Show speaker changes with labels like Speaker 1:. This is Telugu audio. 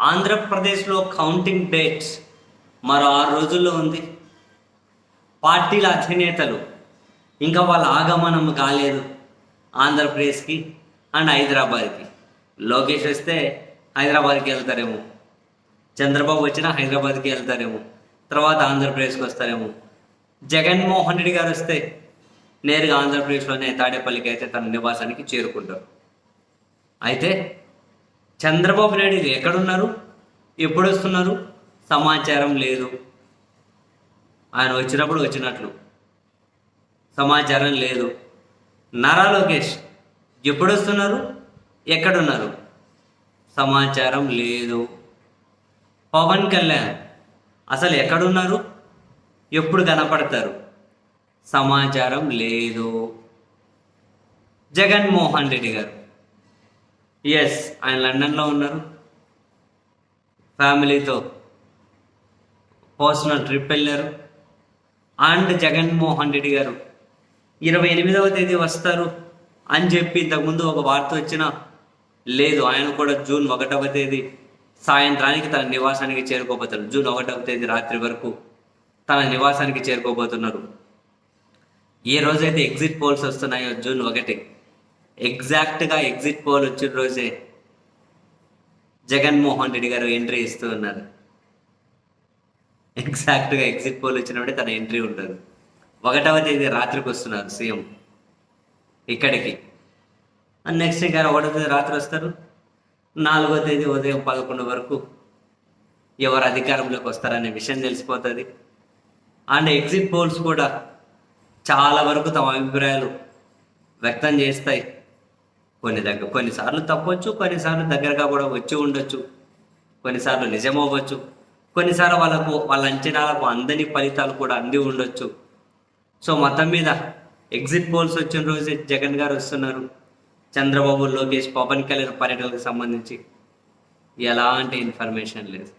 Speaker 1: ఆంధ్రప్రదేశ్లో కౌంటింగ్ డేట్స్ మరో ఆరు రోజుల్లో ఉంది. పార్టీల అధినేతలు ఇంకా వాళ్ళ ఆగమనం కాలేదు ఆంధ్రప్రదేశ్కి అండ్ హైదరాబాద్కి. లోకేష్ వస్తే హైదరాబాద్కి వెళ్తారేమో. చంద్రబాబు వచ్చినా హైదరాబాద్కి వెళ్తారేమో. తర్వాత ఆంధ్రప్రదేశ్కి వస్తారేమో. జగన్మోహన్ రెడ్డి గారు వస్తే నేరుగా ఆంధ్రప్రదేశ్లోనే తాడేపల్లికి అయితే తన నివాసానికి చేరుకుంటారు. అయితే చంద్రబాబు నాయుడు ఎక్కడున్నారు? ఎప్పుడు వస్తున్నారు సమాచారం లేదు. ఆయన వచ్చినప్పుడు వచ్చినట్లు. సమాచారం లేదు. నారా లోకేష్ ఎప్పుడు వస్తున్నారు ఎక్కడున్నారు? సమాచారం లేదు. పవన్ కళ్యాణ్ అసలు ఎక్కడున్నారు? ఎప్పుడు కనపడతారు? సమాచారం లేదు. జగన్మోహన్ రెడ్డి గారు. ఎస్ ఆయన లండన్లో ఉన్నారు. ఫ్యామిలీతో పర్సనల్ ట్రిప్ వెళ్ళారు. అండ్ జగన్మోహన్ రెడ్డి గారు ఇరవై ఎనిమిదవ తేదీ వస్తారు అని చెప్పి ఇంతకుముందు ఒక వార్త వచ్చిన లేదు ఆయన కూడా జూన్ ఒకటవ తేదీ సాయంత్రానికి తన నివాసానికి చేరుకోబోతున్నారు. జూన్ ఒకటవ తేదీ రాత్రి వరకు తన నివాసానికి చేరుకోబోతున్నారు. ఏ రోజైతే ఎగ్జిట్ పోల్స్ వస్తున్నాయో జూన్ ఒకటి ఎగ్జాక్ట్గా ఎగ్జిట్ పోల్ వచ్చిన రోజే జగన్మోహన్ రెడ్డి గారు ఎంట్రీ ఇస్తూ ఉన్నారు. ఎగ్జాక్ట్గా ఎగ్జిట్ పోల్ వచ్చినప్పుడే తన ఎంట్రీ ఉంటుంది. ఒకటవ తేదీ రాత్రికి వస్తున్నారు సీఎం ఇక్కడికి. నెక్స్ట్ ఇంకా ఒకటో తేదీ రాత్రి వస్తారు. నాలుగో తేదీ ఉదయం పదకొండు వరకు ఎవరు అధికారంలోకి వస్తారనే విషయం తెలిసిపోతుంది. అండ్ ఎగ్జిట్ పోల్స్ కూడా చాలా వరకు తమ అభిప్రాయాలు వ్యక్తం చేస్తాయి. కొన్ని దగ్గర కొన్నిసార్లు తప్పొచ్చు కొన్నిసార్లు దగ్గరగా కూడా వచ్చి ఉండొచ్చు. కొన్నిసార్లు నిజమవ్వచ్చు. కొన్నిసార్లు వాళ్ళకు వాళ్ళ అంచనాలకు అందని ఫలితాలు కూడా అంది ఉండొచ్చు. సో మొత్తం మీద ఎగ్జిట్ పోల్స్ వచ్చిన రోజే జగన్ గారు వస్తున్నారు. చంద్రబాబు లోకేష్ పవన్ కళ్యాణ్ పర్యటనకు సంబంధించి ఎలాంటి ఇన్ఫర్మేషన్ లేదు.